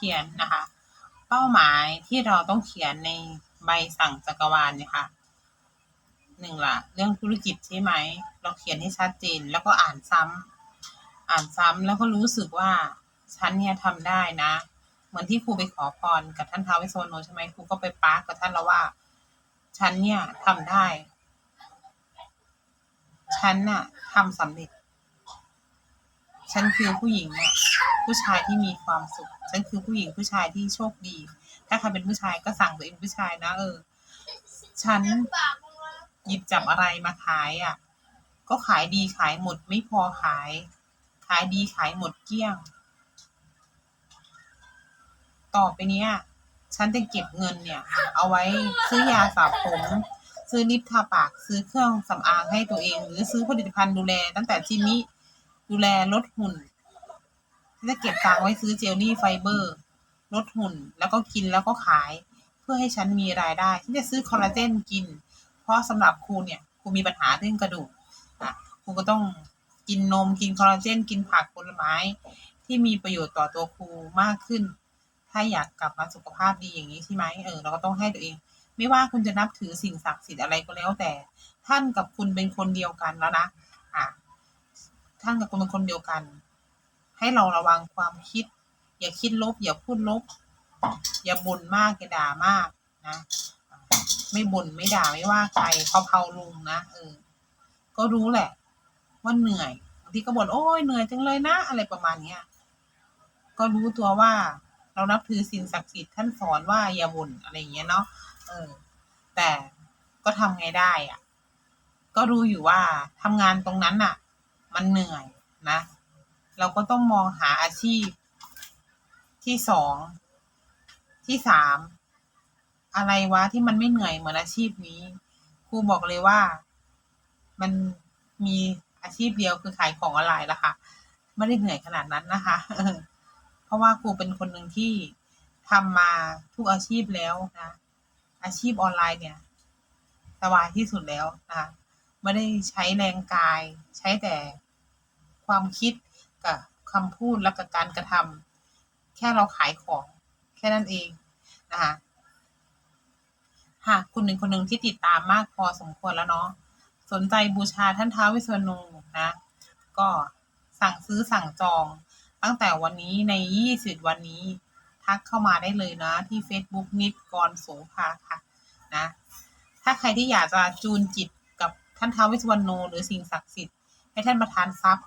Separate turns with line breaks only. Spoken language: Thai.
ขียนนะคะ เป้าหมายที่เราต้องเขียนในใบสั่งจักรวาลเนี่ยค่ะหนึ่งละเรื่องธุรกิจใช่ไหม เราเขียนให้ชัดเจนแล้วก็อ่านซ้ำอ่านซ้ำแล้วก็รู้สึกว่าฉันเนี่ยทำได้นะ เหมือนที่ครูไปขอพรกับท่านท้าวเวสสวรรณใช่ไหมครูก็ไปปาร์กกับท่านแล้วว่าฉันเนี่ยทำได้ฉันน่ะทำสำเร็จ ฉันคือผู้หญิงเนี่ยผู้ชายที่มีความสุข ฉันคือผู้หญิงผู้ชายที่โชคดี ถ้าใครเป็นผู้ชายก็สั่งตัวเองผู้ชายนะ เออ ฉันหยิบจับอะไรมาขายอะ ก็ขายดีขายหมดไม่พอขาย ขายดีขายหมดเกลี้ยง ต่อไปเนี้ย ฉันจะเก็บเงินเนี่ย เอาไว้ซื้อยาสระผมซื้อลิปทาปากซื้อเครื่องสำอางให้ตัวเอง หรือซื้อผลิตภัณฑ์ดูแล ตั้งแต่จิมิดูแลลดหุ่น จะเก็บตังไว้ซื้อเจลลี่ไฟเบอร์ ลดหุ่น แล้วก็กินแล้วก็ขาย เพื่อให้ฉันมีรายได้ฉันจะซื้อคอลลาเจนกิน เพราะสำหรับครูเนี่ยครูมีปัญหาเรื่องกระดูกอะครูก็ต้องกินนมกินคอลลาเจน กินผักผลไม้ ที่มีประโยชน์ต่อตัวครูมากขึ้น ถ้าอยากกลับมาสุขภาพดีอย่างนี้ใช่ไหมเออเราก็ต้องให้ตัวเอง ไม่ว่าคุณจะนับถือสิ่งศักดิ์สิทธิ์อะไรก็แล้วแต่ ท่านกับคุณเป็นคนเดียวกันแล้วนะอะท่านกับคุณเป็นคนเดียวกัน ให้เราระวังความคิด อย่าคิดลบ อย่าพูดลบ อย่าบ่นมาก อย่าด่ามากนะ ไม่บ่นไม่ด่าไม่ว่าใครเขาเผาลุงนะเออ ก็รู้แหละ ว่าเหนื่อยบางทีก็บ่นโอ้ยเหนื่อยจังเลยนะ อะไรประมาณเนี้ยก็รู้ตัวว่าเรานับถือสิ่งศักดิ์สิทธิ์ท่านสอนว่าอย่าบ่นอะไรอย่างเงี้ยเนาะเออ แต่ก็ทำไงได้อะ่ะ ก็รู้อยู่ว่าทำงานตรงนั้นน่ะ มันเหนื่อยนะ เราก็ต้องมองหาอาชีพที่สอง ที่สาม อะไรวะที่มันไม่เหนื่อยเหมือนอาชีพนี้ครูบอกเลยว่า มันมีอาชีพเดียวคือขายของออนไลน์ละค่ะ ไม่ได้เหนื่อยขนาดนั้นนะคะเพราะว่าครูเป็นคนหนึ่งที่ทำมาทุกอาชีพแล้วนะ อาชีพออนไลน์เนี่ยสบายที่สุดแล้วนะคะไม่ได้ใช้แรงกาย ใช้แต่ความคิด กับคำพูดและกับการกระทำแค่เราขายของแค่นั้นเองนะคะหากคุณเป็นคนหนึ่งที่ติดตามมากพอสมควรแล้วเนาะสนใจบูชาท่านท้าววิษณุนะ ก็สั่งซื้อสั่งจอง ตั้งแต่วันนี้ในยี่สิบวันนี้ ทักเข้ามาได้เลยนะ ที่ Facebook นิดกรโสภาค่ะนะถ้าใครที่อยากจะจูนจิตกับท่านท้าววิสวรณโนหรือสิ่งศักดิ์สิทธิ์ให้ท่านประทานทรัพย์